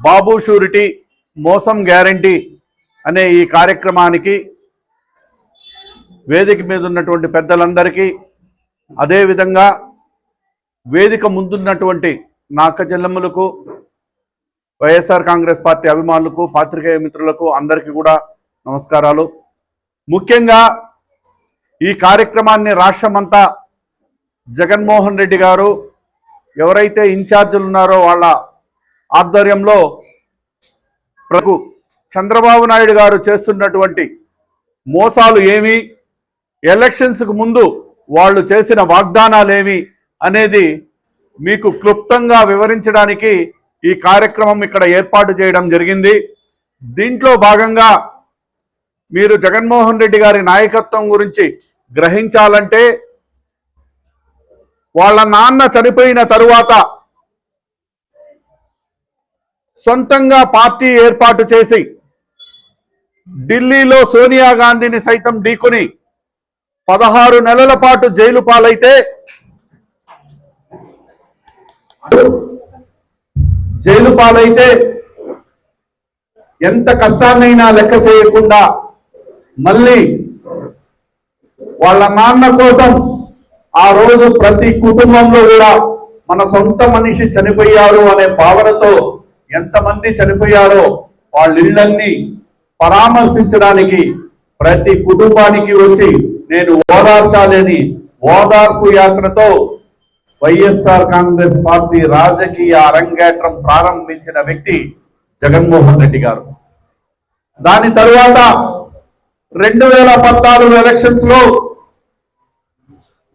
బాబు surety మోసం guarantee అనే ఈ కార్యక్రమానికి వేదిక మీద ఉన్నటువంటి పెద్దలందరికీ అదేవిధంగా వేదిక ముందున్నటువంటి నా అక్క చెల్లెమ్మలకు వైఎస్ఆర్ కాంగ్రెస్ పార్టీ అభిమానులకు పాత్రికేయ మిత్రులకు అందరికీ కూడా నమస్కారాలు. ముఖ్యంగా ఈ కార్యక్రమాన్ని రాష్ట్రమంతా జగన్మోహన్ రెడ్డి గారు ఎవరైతే ఇన్ఛార్జీలు ఉన్నారో వాళ్ళ ఆధ్వర్యంలో ప్రభు చంద్రబాబు నాయుడు గారు చేస్తున్నటువంటి మోసాలు ఏమి ఎలక్షన్స్కు ముందు వాళ్ళు చేసిన వాగ్దానాలేమి అనేది మీకు క్లుప్తంగా వివరించడానికి ఈ కార్యక్రమం ఇక్కడ ఏర్పాటు చేయడం జరిగింది. దీంట్లో భాగంగా మీరు జగన్మోహన్ రెడ్డి గారి నాయకత్వం గురించి గ్రహించాలంటే వాళ్ళ నాన్న చనిపోయిన తరువాత సొంతంగా పార్టీ ఏర్పాటు చేసి ఢిల్లీలో సోనియా గాంధీని సైతం ఢీకొని పదహారు నెలల పాటు జైలు పాలైతే జైలు పాలైతే ఎంత కష్టాన్నైనా లెక్క చేయకుండా మళ్ళీ వాళ్ళ నాన్న కోసం ఆ రోజు ప్రతి కుటుంబంలో కూడా మన సొంత మనిషి చనిపోయారు అనే భావనతో ఎంతమంది చనిపోయారో వాళ్ళ ఇళ్ళన్ని పరామర్శించడానికి ప్రతి కుటుంబానికి వచ్చి నేను ఓదార్చాలని ఓదార్పు యాత్రతో వైఎస్ఆర్ కాంగ్రెస్ పార్టీ రాజకీయ అరంగేట్రం ప్రారంభించిన వ్యక్తి జగన్మోహన్ రెడ్డి గారు. దాని తరువాత రెండు వేల పద్నాలుగు ఎలక్షన్స్లో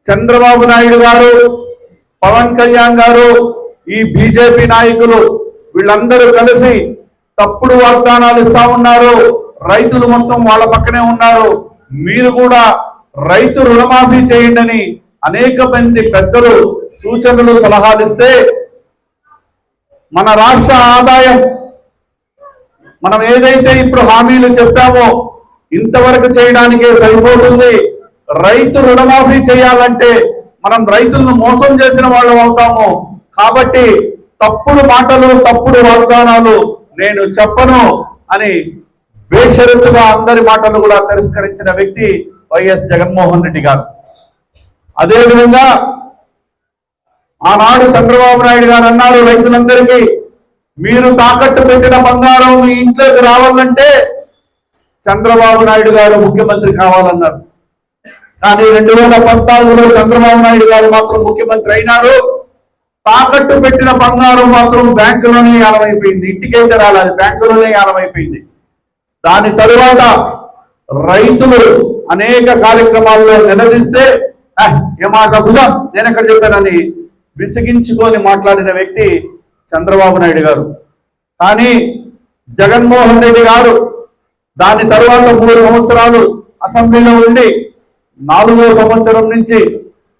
చంద్రబాబు నాయుడు గారు పవన్ కళ్యాణ్ గారు ఈ బీజేపీ నాయకులు వీళ్ళందరూ కలిసి తప్పుడు వాగ్దానాలు ఇస్తా ఉన్నారు. రైతులు మొత్తం వాళ్ళ పక్కనే ఉన్నారు. మీరు కూడా రైతు రుణమాఫీ చేయండి అని అనేక మంది పెద్దలు సూచనలు సలహాలు ఇస్తే మన రాష్ట్ర ఆదాయం మనం ఏదైతే ఇప్పుడు హామీలు చెప్పామో ఇంతవరకు చేయడానికే సరిపోతుంది. రైతు రుణమాఫీ చేయాలంటే మనం రైతులను మోసం చేసిన వాళ్ళం అవుతాము. కాబట్టి తప్పుడు మాటలు తప్పుడు వాగ్దానాలు నేను చెప్పను అని బేషరతుగా అందరి మాటలు కూడా తిరస్కరించిన వ్యక్తి వైఎస్ జగన్మోహన్ రెడ్డి గారు. అదేవిధంగా ఆనాడు చంద్రబాబు నాయుడు గారు అన్నారు రైతులందరికీ మీరు తాకట్టు పెట్టిన బంగారం మీ ఇంట్లోకి రావాలంటే చంద్రబాబు నాయుడు గారు ముఖ్యమంత్రి కావాలన్నారు. కానీ రెండు వేల పద్నాలుగులో చంద్రబాబు నాయుడు గారు మాత్రం ముఖ్యమంత్రి అయినారు. తాకట్టు పెట్టిన బంగారం మాత్రం బ్యాంకులోనే యానమైపోయింది ఇంటికైతే రాలేదు బ్యాంకులోనే యానమైపోయింది దాని తరువాత రైతులు అనేక కార్యక్రమాల్లో నిలదీస్తే ఏమాట భుజం నేను ఎక్కడ చెప్పానని విసిగించుకొని మాట్లాడిన వ్యక్తి చంద్రబాబు నాయుడు గారు. కానీ జగన్మోహన్ రెడ్డి గారు దాని తరువాత మూడు సంవత్సరాలు అసెంబ్లీలో ఉండి నాలుగో సంవత్సరం నుంచి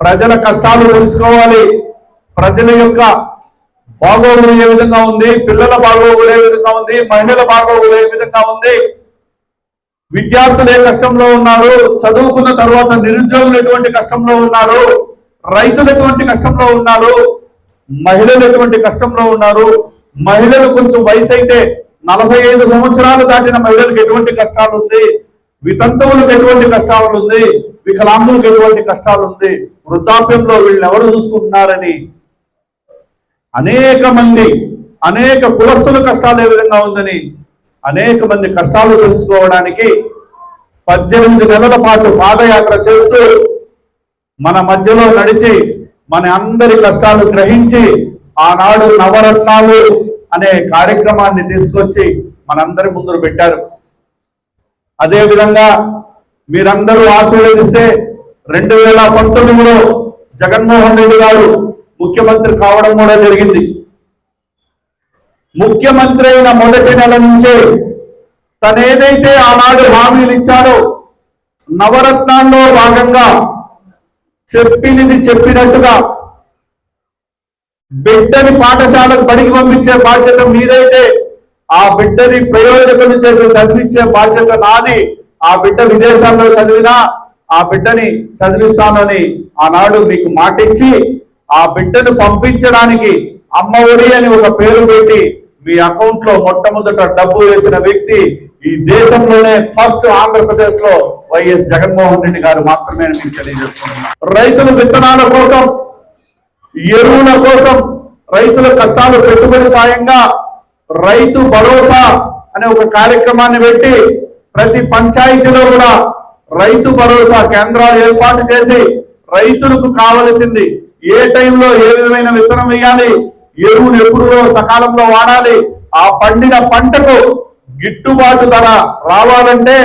ప్రజల కష్టాలు తెలుసుకోవాలి. ప్రజల యొక్క బాగోగులు ఏ విధంగా ఉంది? పిల్లల బాగోగులు ఏ విధంగా ఉంది? మహిళల బాగోగులు ఏ విధంగా ఉంది? విద్యార్థులు ఏ కష్టంలో ఉన్నారు? చదువుకున్న తర్వాత నిరుద్యోగులు ఎటువంటి కష్టంలో ఉన్నారు? రైతులు ఎటువంటి కష్టంలో ఉన్నారు? మహిళలు ఎటువంటి కష్టంలో ఉన్నారు? మహిళలు కొంచెం వయసు అయితే నలభై ఐదు సంవత్సరాలు దాటిన మహిళలకు ఎటువంటి కష్టాలు ఉంది? వితంతువులకు ఎటువంటి కష్టాలు ఉంది? వికలాంగులకు ఎటువంటి కష్టాలు ఉంది? వృద్ధాప్యంలో వీళ్ళని ఎవరు చూసుకుంటున్నారని అనేక మంది అనేక కులస్తుల కష్టాలు ఏ విధంగా ఉందని అనేక మంది కష్టాలు తెలుసుకోవడానికి పద్దెనిమిది నెలల పాటు పాదయాత్ర చేస్తూ మన మధ్యలో నడిచి మన అందరి కష్టాలు గ్రహించి ఆనాడు నవరత్నాలు అనే కార్యక్రమాన్ని తీసుకొచ్చి మనందరి ముందు పెట్టారు. అదేవిధంగా మీరందరూ ఆశీర్వదిస్తే రెండు వేల పంతొమ్మిదిలో జగన్మోహన్ రెడ్డి గారు ముఖ్యమంత్రి కావడం కూడా జరిగింది. ముఖ్యమంత్రి అయిన మొదటి నెల నుంచే తను ఏదైతే ఆనాడు హామీలు ఇచ్చాడో నవరత్నాల్లో భాగంగా చెప్పినది చెప్పినట్టుగా బిడ్డని పాఠశాలకు బడికి పంపించే బాధ్యత మీదైతే ఆ బిడ్డని ప్రయోజకులు చేసి చదివించే బాధ్యత నాది. ఆ బిడ్డ విదేశాల్లో చదివినా ఆ బిడ్డని చదివిస్తానని ఆనాడు మీకు మాటిచ్చి ఆ బిడ్డను పంపించడానికి అమ్మ ఒడి అని ఒక పేరు పెట్టి మీ అకౌంట్లో మొట్టమొదట డబ్బు వేసిన వ్యక్తి ఈ దేశంలోనే ఫస్ట్ ఆంధ్రప్రదేశ్లో వైఎస్ జగన్మోహన్ రెడ్డి గారు మాత్రమే నేను తెలియజేస్తున్నాను రైతులు విత్తనాల కోసం ఎరువుల కోసం రైతుల కష్టాలు పెట్టుబడి సాయంగా రైతు భరోసా అనే ఒక కార్యక్రమాన్ని పెట్టి ప్రతి పంచాయతీలో కూడా రైతు భరోసా కేంద్రాలు ఏర్పాటు చేసి రైతులకు కావలసింది ఏ టైంలో ఏ విధమైన విత్తనం వేయాలి? ఎరువులు ఎప్పుడు సకాలంలో వాడాలి? ఆ పండిన పంటకు గిట్టుబాటు ధర రావాలంటే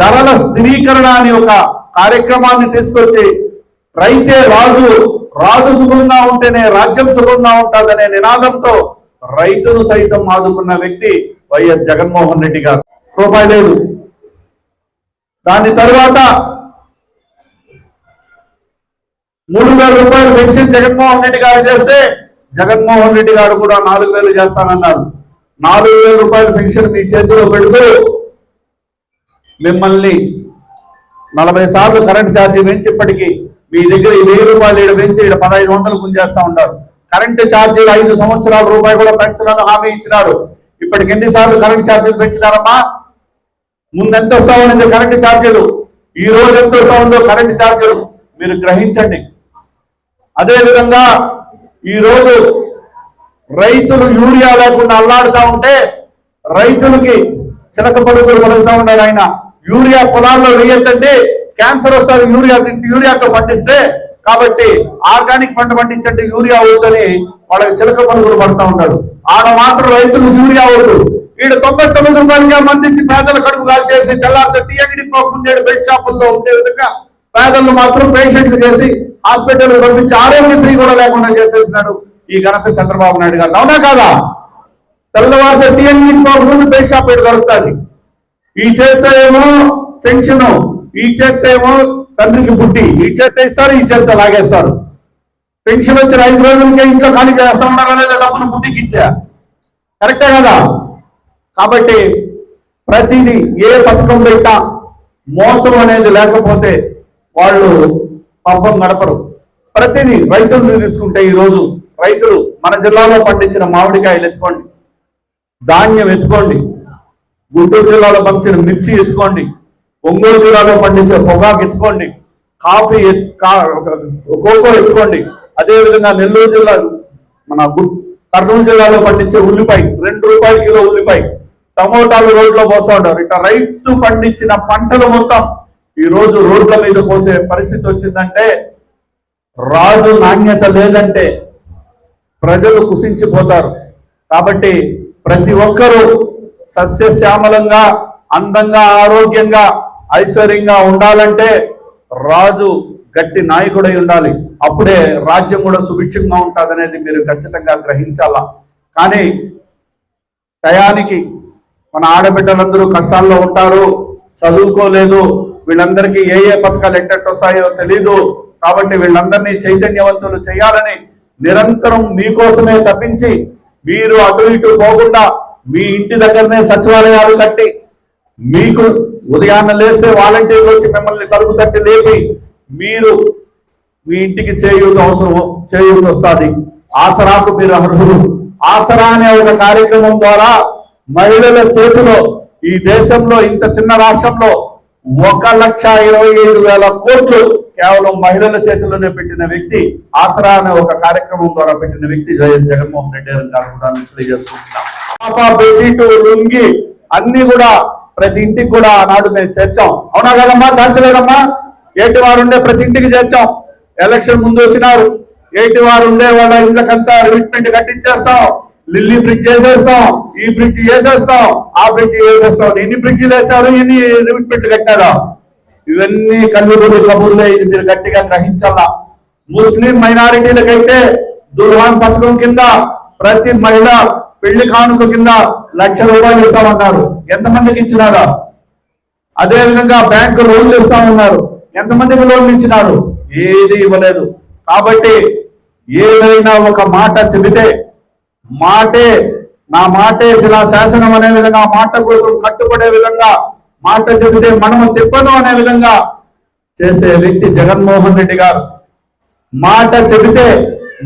ధరల స్థిరీకరణ అని ఒక కార్యక్రమాన్ని తీసుకొచ్చి రైతే రాజు రాజు సుఖంగా ఉంటేనే రాజ్యం సుఖంగా ఉంటుందనే నినాదంతో రైతును సైతం ఆదుకున్న వ్యక్తి వైఎస్ జగన్మోహన్ రెడ్డి గారు. రూపాయి లేదు. దాని తర్వాత మూడు వేల రూపాయలు పెన్షన్ జగన్మోహన్ రెడ్డి గారు చేస్తే జగన్మోహన్ రెడ్డి గారు కూడా నాలుగు వేలు చేస్తానన్నారు. నాలుగు వేల రూపాయల పెన్షన్ మీ చేతిలో పెడుతూ మిమ్మల్ని నలభై సార్లు కరెంట్ ఛార్జీ పెంచిప్పటికీ మీ దగ్గర ఈ వెయ్యి రూపాయలు ఈడ పెంచి ఈడ పదహైదు వందలు గుంజేస్తా ఉంటారు కరెంటు ఛార్జీలు ఐదు సంవత్సరాల రూపాయలు కూడా పెంచాలని హామీ ఇచ్చినారు. ఇప్పటికి ఎన్నిసార్లు కరెంట్ ఛార్జీలు పెంచినారమ్మా? ముందు ఎంత వస్తా ఉన్నది కరెంటు ఛార్జీలు? ఈ రోజు ఎంత వస్తా ఉందో కరెంటు ఛార్జీలు మీరు గ్రహించండి. అదేవిధంగా ఈరోజు ఈ రోజు రైతులు యూరియా లేకుండా అల్లాడుతా ఉంటే రైతులకి చిలక పలుకులు పలుకుతా ఉన్నాడు ఆయన. యూరియా పొలాల్లో వేయద్దండి. క్యాన్సర్ వస్తుంది యూరియా తింటే యూరియాతో పండిస్తే. కాబట్టి ఆర్గానిక్ పంట పండించండి యూరియా వద్దని వాళ్ళకి చిలక పలుకులు పడుతూ ఉంటాడు ఆడ మాత్రం రైతులు యూరియా వద్దు. వీడు తొంభై తొమ్మిది రూపాయలుగా మందించి పేదల కడుపు కాల్ చేసి తెల్లారితో టీ అంగడి బెడ్ షాపుల్లో ఉండే విధంగా పేదలు మాత్రం పేషెంట్లు చేసి హాస్పిటల్ పంపించి ఆరోగ్యశ్రీ కూడా లేకుండా చేసేసినాడు ఈ ఘనత చంద్రబాబు నాయుడు గారు. అవునా కాదా? తెల్లవారితే టీఎన్జీ ముందు పోకముందు బెడ్ షాప్ దొరుకుతుంది. ఈ చేత ఏమో పెన్షన్ ఈ చేత ఏమో తండ్రికి బుద్ధి ఈ చేత ఇస్తారు ఈ చేత లాగేస్తారు. పెన్షన్ వచ్చిన ఐదు రోజులకే ఇంట్లో ఖాళీ చేస్తా ఉన్నారా లేదా డబ్బును బుడ్డికి ఇచ్చా? కరెక్టే కదా? కాబట్టి ప్రతిదీ ఏ పథకం పెట్టా మోసం అనేది లేకపోతే వాళ్ళు పంపం గడపరు ప్రతిదీ రైతులు తీసుకుంటే ఈ రోజు రైతులు మన జిల్లాలో పండించిన మామిడికాయలు ఎత్తుకోండి. ధాన్యం ఎత్తుకోండి. గుంటూరు జిల్లాలో పండించిన మిర్చి ఎత్తుకోండి. ఒంగోలు జిల్లాలో పండించే పొగాకు ఎత్తుకోండి. Coffee cocoa ఎత్తుకోండి. అదే విధంగా నెల్లూరు జిల్లా మన కర్నూలు జిల్లాలో పండించే ఉల్లిపాయ రెండు రూపాయల కిలో ఉల్లిపాయ. టమోటాలు రోడ్లో పోస్తా ఉంటారు. ఇట్లా రైతు పండించిన పంటలు మొత్తం ఈ రోజు రోడ్ల మీద పోసే పరిస్థితి వచ్చిందంటే రాజు నాణ్యత లేదంటే ప్రజలు కుసించిపోతారు. కాబట్టి ప్రతి ఒక్కరూ సస్యశ్యామలంగా అందంగా ఆరోగ్యంగా ఐశ్వర్యంగా ఉండాలంటే రాజు గట్టి నాయకుడై ఉండాలి. అప్పుడే రాజ్యం కూడా సుభిక్షంగా ఉంటుంది అనేది మీరు ఖచ్చితంగా గ్రహించాలా? కానీ టయానికి మన ఆడబిడ్డలందరూ కష్టాల్లో ఉంటారు చదువుకోలేదు వీళ్ళందరికీ ఏ ఏ పథకాలు ఎట్టట్టు వస్తాయో తెలీదు. కాబట్టి వీళ్ళందరినీ చైతన్యవంతులు చేయాలని నిరంతరం మీకోసమే తప్పించి మీరు అటు ఇటు పోకుండా మీ ఇంటి దగ్గరనే సచివాలయాలు కట్టి మీకు ఉదయాన్నే లేస్తే వాలంటీర్లు వచ్చి మిమ్మల్ని తలుపు తట్టి లేపి మీరు మీ ఇంటికి చేయూత అవసరం చేయూత వస్తుంది. ఆసరాకు మీరు అర్హులు. ఆసరా అనే ఒక కార్యక్రమం ద్వారా మహిళల చేతిలో ఈ దేశంలో ఇంత చిన్న రాష్ట్రంలో ఒక లక్ష ఇరవై ఏడు వేల కోట్లు కేవలం మహిళల చేతిలోనే పెట్టిన వ్యక్తి ఆసరా అనే ఒక కార్యక్రమం ద్వారా పెట్టిన వ్యక్తి వైఎస్ జగన్మోహన్ రెడ్డి గారు కూడా తెలియజేసుకుంటున్నాం. పాప లుంగి అన్ని కూడా ప్రతి ఇంటికి కూడా ఆనాడు మేము చేర్చాం. అవునా కదమ్మా? చేర్చలేదమ్మా ఏటి వారు ఉండే ప్రతి ఇంటికి చేర్చాం. ఎలక్షన్ ముందు వచ్చినారు. ఏటి వారు ఉండే వాళ్ళ ఇళ్ళకంతా రివిట్మెంట్ కట్టించేస్తాం. లిల్లీ బ్రిడ్జ్ వేసేస్తాం ఈ బ్రిడ్జ్ వేసేస్తాం ఆ బ్రిడ్జ్ వేసేస్తాం. ఎన్ని బ్రిడ్జ్లు వేస్తారు ఎన్ని రివిట్మెంట్ కట్టారా? ఇవన్నీ కన్నుగుడు కబుర్లే ఇది మీరు గట్టిగా గ్రహించాలా? ముస్లిం మైనారిటీలకైతే దుర్హాన్ పథకం కింద ప్రతి మహిళ పెళ్ళి కానుక కింద లక్ష రూపాయలు ఇస్తామన్నారు. ఎంతమందికి ఇచ్చినారా? అదే విధంగా బ్యాంకు లోన్లు ఇస్తామన్నారు. ఎంతమందికి లోన్లు ఇచ్చినారు? ఏది ఇవ్వలేదు. కాబట్టి ఏదైనా ఒక మాట చెబితే మాటే నా మాటే శిలా శాసనం అనే విధంగా మాట కోసం కట్టుబడే విధంగా మాట చెబితే మనము తిప్పను అనే విధంగా చేసే వ్యక్తి జగన్మోహన్ రెడ్డి గారు. మాట చెబితే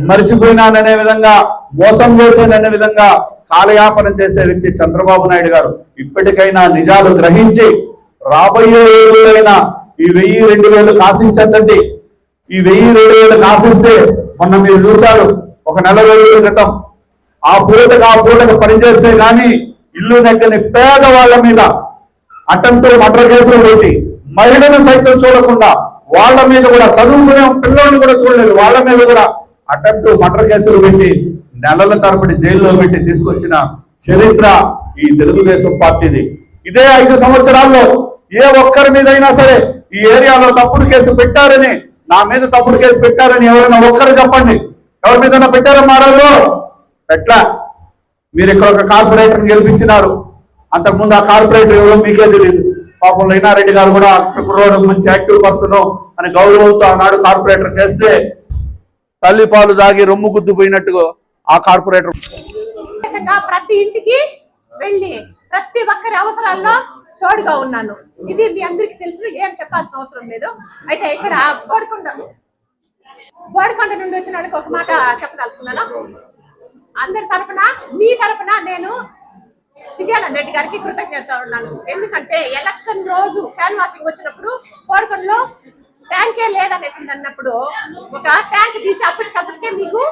మర్చిపోయినాననే విధంగా మోసం చేసేననే విధంగా కాలయాపన చేసే వ్యక్తి చంద్రబాబు నాయుడు గారు. ఇప్పటికైనా నిజాలు గ్రహించి రాబోయే రోజులైనా ఈ వెయ్యి రెండు వేలు కాశించద్దండి ఈ వెయ్యి రెండు వేలు కాశిస్తే మొన్న మీరు చూశారు ఒక నెల రోజుల క్రితం ఆ పూటకు ఆ పూటకు పనిచేస్తే గాని ఇల్లు నెక్కని పేదవాళ్ళ మీద అటెంప్ట్ మర్డర్ కేసులు పెట్టి మహిళను సైతం చూడకుండా వాళ్ళ మీద కూడా చదువుకునే పిల్లల్ని కూడా చూడలేదు. వాళ్ళ మీద కూడా అటెంప్ట్ మర్డర్ కేసులు పెట్టి నెలల తరబడి జైల్లో పెట్టి తీసుకొచ్చిన చరిత్ర ఈ తెలుగుదేశం పార్టీది. ఇదే ఐదు సంవత్సరాల్లో ఏ ఒక్కరి మీదైనా సరే ఈ ఏరియాలో తప్పుడు కేసు పెట్టారని నా మీద తప్పుడు కేసు పెట్టారని ఎవరైనా ఒక్కరు చెప్పండి. ఎవరి మీద పెట్టారా మారారు ఎట్లా? మీరు ఇక్కడ ఒక కార్పొరేటర్ గెలిపించినారు. అంతకుముందు ఆ కార్పొరేటర్ ఎవరో మీకే తెలియదు పాపం లైనారెడ్డి గారు కూడా కుర్రోడు మంచి యాక్టివ్ పర్సన్ అని గౌరవంతో ఆనాడు కార్పొరేటర్ చేస్తే తల్లి పాలు దాగి రొమ్ము గుద్దు పోయినట్టుగా ఆ కార్పొరేటర్ ప్రతి ఇంటికి వెళ్ళి ప్రతి ఒక్కరి అవసరాల్లో తోడుగా ఉన్నాను. ఇది మీ అందరికీ తెలుసు ఏం చెప్పాల్సిన అవసరం లేదు. అయితే ఇక్కడ బోడికొండ బోడికొండ నుండి వచ్చిన వాళ్ళకి ఒక మాట చెప్పదలుచుకున్నాను. అందరి తరపున మీ తరపున నేను విజయానంద రెడ్డి గారికి కృతజ్ఞత ఉన్నాను. ఎందుకంటే ఎలక్షన్ రోజు క్యాన్వాసింగ్ వచ్చినప్పుడు కోడకొండలో ట్యాంకే లేదనేసింది అన్నప్పుడు ఒక ట్యాంక్ తీసి అప్పటికప్పటికే మీకు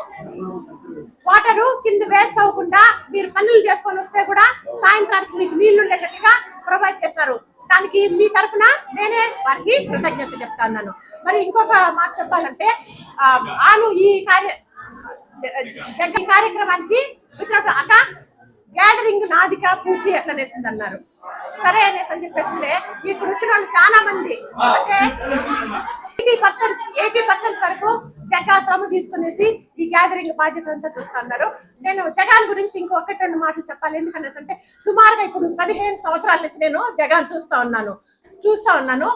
వాటర్ కింద వేస్ట్ అవ్వకుండా మీరు పనులు చేసుకొని వస్తే కూడా సాయంత్రానికి మీకు నీళ్ళు ఉండేటట్టుగా ప్రొవైడ్ చేస్తారు. దానికి మీ తరపున నేనే వారికి కృతజ్ఞత చెప్తా ఉన్నాను. మరి ఇంకొక మాట చెప్పాలంటే ఆ, ఆను ఈ కార్య జగన్ కార్యక్రమానికి వచ్చినప్పుడు అక్క గ్యాదరింగ్ నాదిక పూచి ఎట్లనేసింది అన్నారు సరే అనేసి అని చెప్పేసిందే. ఇక్కడ వచ్చిన వాళ్ళు చాలా మంది అంటే ఎయిటీ పర్సెంట్ ఎయిటీ పర్సెంట్ వరకు జగా శ్రమ తీసుకునేసి ఈ గ్యాదరింగ్ బాధ్యత అంతా చూస్తున్నారు. నేను జగాన్ గురించి ఇంకొకటి రెండు మాటలు చెప్పాలి. ఎందుకనేసి అంటే సుమారుగా ఇప్పుడు పదిహేను సంవత్సరాల నుంచి నేను జగాన్ చూస్తా ఉన్నాను. చూస్తా ఉన్నాను.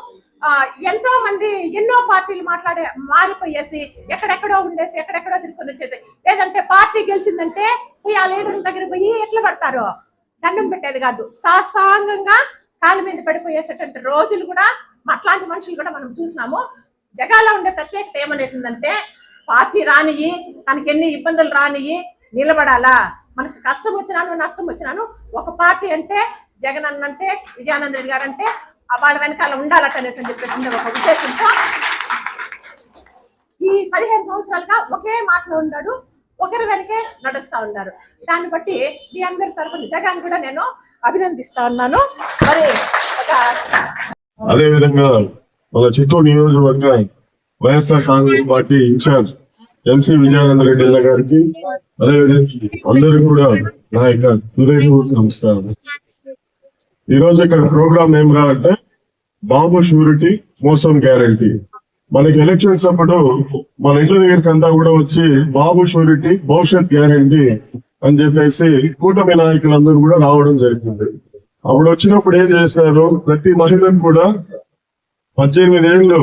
ఎంతో మంది ఎన్నో పార్టీలు మాట్లాడే మారిపోయేసి ఎక్కడెక్కడో ఉండేసి ఎక్కడెక్కడో తిరుగుకొని వచ్చేసి లేదంటే పార్టీ గెలిచిందంటే పోయి ఆ లీడర్ దగ్గర పోయి ఎట్లా పడతారు? దండం పెట్టేది కాదు. సాష్టాంగంగా కాళ్ళ మీద పడిపోయేసేటువంటి రోజులు కూడా అట్లాంటి మనుషులు కూడా మనం చూసినాము. జగాలో ఉండే ప్రత్యేకత ఏమనేసిందంటే పార్టీ రానియి తనకి ఎన్ని ఇబ్బందులు రానియి నిలబడాలా? మనకు కష్టం వచ్చినాను నష్టం వచ్చినాను. ఒక పార్టీ అంటే జగన్ అన్న అంటే విజయానంద రెడ్డి గారు అంటే వాళ్ళ వెనకాల ఉండాలట అనేసి అని చెప్పేసి ఒక ఉద్దేశంతో ఈ పదిహేను సంవత్సరాలుగా ఒకే మాటలో ఉన్నాడు ఒకరి వెనకే నడుస్తా ఉన్నారు. దాన్ని బట్టి మీ అందరి తరపు జగన్ కూడా నేను అభినందిస్తా ఉన్నాను. మరి ఒక అదే విధంగా మన చిత్తూరు నియోజకవర్గ YSR Congress party in charge MC Vijayananda Reddy గారికి అదే విధంగా అందరూ కూడా నా యొక్క హృదయపూర్వక నమస్కారం ఈ రోజు ఇక్కడ ప్రోగ్రామ్ ఏం రా అంటే బాబు షూరిటీ మోసం గ్యారంటీ. మనకి ఎలక్షన్స్ అప్పుడు మన ఇంటి దగ్గరికి అంతా కూడా వచ్చి బాబు షూరిటీ భవిష్యత్ గ్యారంటీ అని చెప్పేసి కూటమి నాయకులందరూ కూడా రావడం జరిగింది. అప్పుడు వచ్చినప్పుడు ఏం చేసినారు ప్రతి మహిళను కూడా పద్దెనిమిది ఏళ్ళు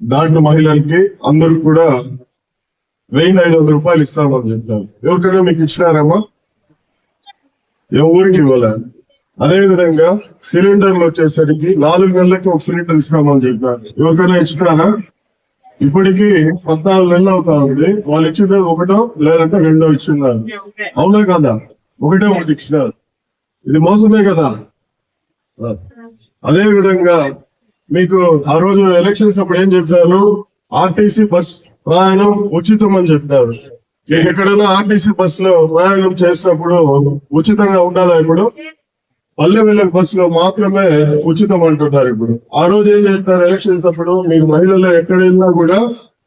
దాటిన మహిళలకి అందరూ కూడా వెయ్యి ఐదు వందల రూపాయలు ఇస్తామని చెప్పారు. ఎవరికైనా మీకు ఇచ్చినారమ్మా? ఎవరికి ఇవ్వలేదు అదే విధంగా సిలిండర్లు వచ్చేసరికి నాలుగు నెలలకి ఒక సిలిండర్ ఇస్తామని చెప్పారు. ఎవరికైనా ఇచ్చినారా ఇప్పటికి పద్నాలుగు నెలలు అవుతా ఉంది. వాళ్ళు ఇచ్చింది ఒకటో లేదంటే రెండో ఇచ్చిన్నారు. అవునా కదా? ఒకటే ఒకటి ఇచ్చినారు. ఇది మోసమే కదా? అదే విధంగా మీకు ఆ రోజు ఎలక్షన్స్ అప్పుడు ఏం చెప్పారు? ఆర్టీసీ బస్ ప్రయాణం ఉచితం అని చెప్పారు. మీకు ఎక్కడైనా ఆర్టీసీ బస్లో ప్రయాణం చేసినప్పుడు ఉచితంగా ఉండాలా ఇప్పుడు? పల్లె వెళ్ళే బస్సు లో మాత్రమే ఉచితం అంటున్నారు ఇప్పుడు. ఆ రోజు ఏం చేస్తారు ఎలక్షన్స్ అప్పుడు మీకు మహిళలు ఎక్కడ వెళ్ళినా కూడా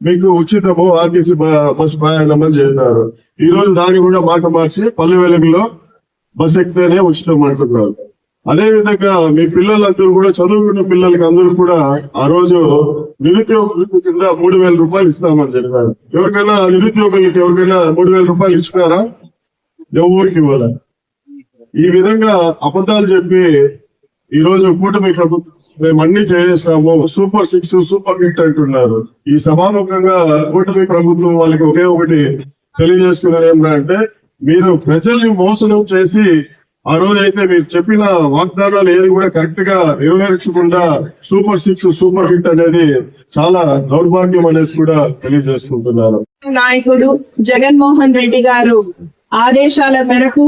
మీకు ఉచితము ఆర్టీసీ బస్సు ప్రయాణం అని చెప్పినారు. ఈ రోజు దాన్ని కూడా మాట మార్చి పల్లె వెలుగులో బస్ ఎక్కితేనే ఉచితం అంటున్నారు అదే విధంగా మీ పిల్లలందరూ కూడా చదువుకున్న పిల్లలకి అందరూ కూడా ఆ రోజు నిరుద్యోగ కింద మూడు వేల రూపాయలు ఇస్తామని చెప్పారు ఎవరికైనా నిరుద్యోగులకి ఎవరికైనా మూడు వేల రూపాయలు ఇచ్చినారా? ఎవరికి ఇవ్వాలి? ఈ విధంగా అబద్ధాలు చెప్పి ఈ రోజు కూటమి ప్రభుత్వం మేము అన్ని చేసేసాము సూపర్ సిక్స్ సూపర్ హిట్ అంటున్నారు. ఈ సభాముఖంగా కూటమి ప్రభుత్వం వాళ్ళకి ఒకే ఒకటి తెలియజేసుకున్నది ఏమిటంటే మీరు ప్రజల్ని మోసనం చేసి ఆ రోజు అయితే మీరు చెప్పిన వాగ్దానాలు ఏది కూడా కరెక్ట్గా నెరవేర్చకుండా సూపర్ సిక్స్ సూపర్ హిట్ అనేది చాలా దౌర్భాగ్యం అనేసి కూడా తెలియజేసుకుంటున్నారు. నాయకుడు జగన్మోహన్ రెడ్డి గారు ఆదేశాల మేరకు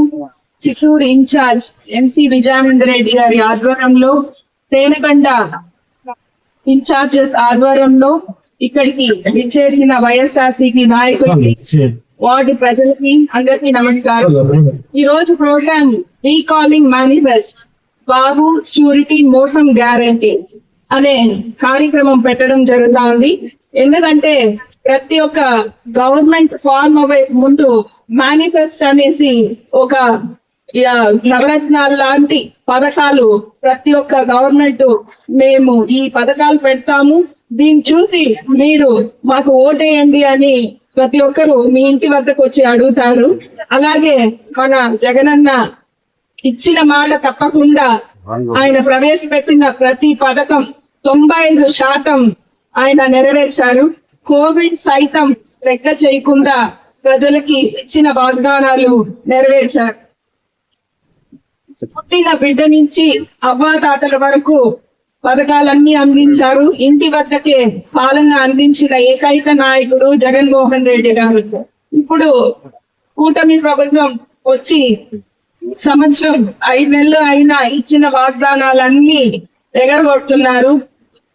Chittoor in charge MC Vijayananda Reddy గారి ఆధ్వర్యంలో తేనెగండ ఇన్ఛార్జెస్ ఆధ్వర్యంలో ఇక్కడికి విచ్చేసిన వైఎస్ఆర్సీపీ నాయకులకి వార్డు ప్రజలకి అందరికీ నమస్కారం. ఈ రోజు programme recalling manifest Babu surety మోసం గ్యారంటీ అనే కార్యక్రమం పెట్టడం జరుగుతా ఉంది ఎందుకంటే ప్రతి ఒక్క గవర్నమెంట్ ఫార్మ్ అవే ముందు మేనిఫెస్ట్ అనేసి ఒక నవరత్నాలు లాంటి పథకాలు ప్రతి ఒక్క గవర్నమెంట్ మేము ఈ పథకాలు పెడతాము. దీన్ని చూసి మీరు మాకు ఓటేయండి అని ప్రతి ఒక్కరు మీ ఇంటి వద్దకు వచ్చి అడుగుతారు. అలాగే మన జగనన్న ఇచ్చిన మాట తప్పకుండా ఆయన ప్రవేశపెట్టిన ప్రతి పథకం తొంభై ఐదు శాతం ఆయన నెరవేర్చారు. కోవిడ్ సైతం లెక్క చేయకుండా ప్రజలకి ఇచ్చిన వాగ్దానాలు నెరవేర్చారు. పుట్టిన బిడ్డ నుంచి అవ్వాతాతల వరకు పథకాలన్నీ అందించారు. ఇంటి వద్దకే పాలన అందించిన ఏకైక నాయకుడు జగన్మోహన్ రెడ్డి గారు. ఇప్పుడు కూటమి ప్రభుత్వం వచ్చి సంవత్సరం ఐదు నెలలు అయినా ఇచ్చిన వాగ్దానాలన్నీ ఎగరగొడుతున్నారు.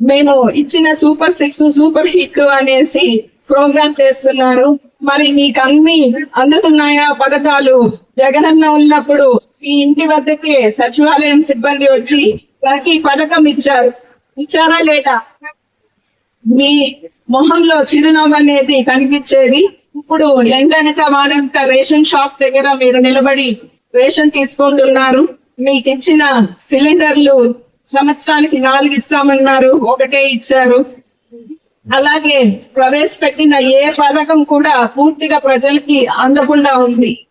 మేము ఇచ్చిన సూపర్ సిక్స్ సూపర్ హిట్ అనేసి ప్రోగ్రామ్ చేస్తున్నారు. మరి మీకు అన్ని అందుతున్నాయా పథకాలు? జగనన్న ఉన్నప్పుడు మీ ఇంటి వద్దకే సచివాలయం సిబ్బంది వచ్చి ప్రతి పథకం ఇచ్చారు. ఇచ్చారా లేదా? మీ మొహంలో చిరునవ్వు అనేది కనిపించేది. ఇప్పుడు ఎండనక వారంక రేషన్ షాప్ దగ్గర మీరు నిలబడి రేషన్ తీసుకుంటున్నారు. మీకు ఇచ్చిన సిలిండర్లు సంవత్సరానికి నాలుగు ఇస్తామన్నారు. ఒకటే ఇచ్చారు. అలాగే ప్రవేశపెట్టిన ఏ పథకం కూడా పూర్తిగా ప్రజలకి అందకుండా ఉంది.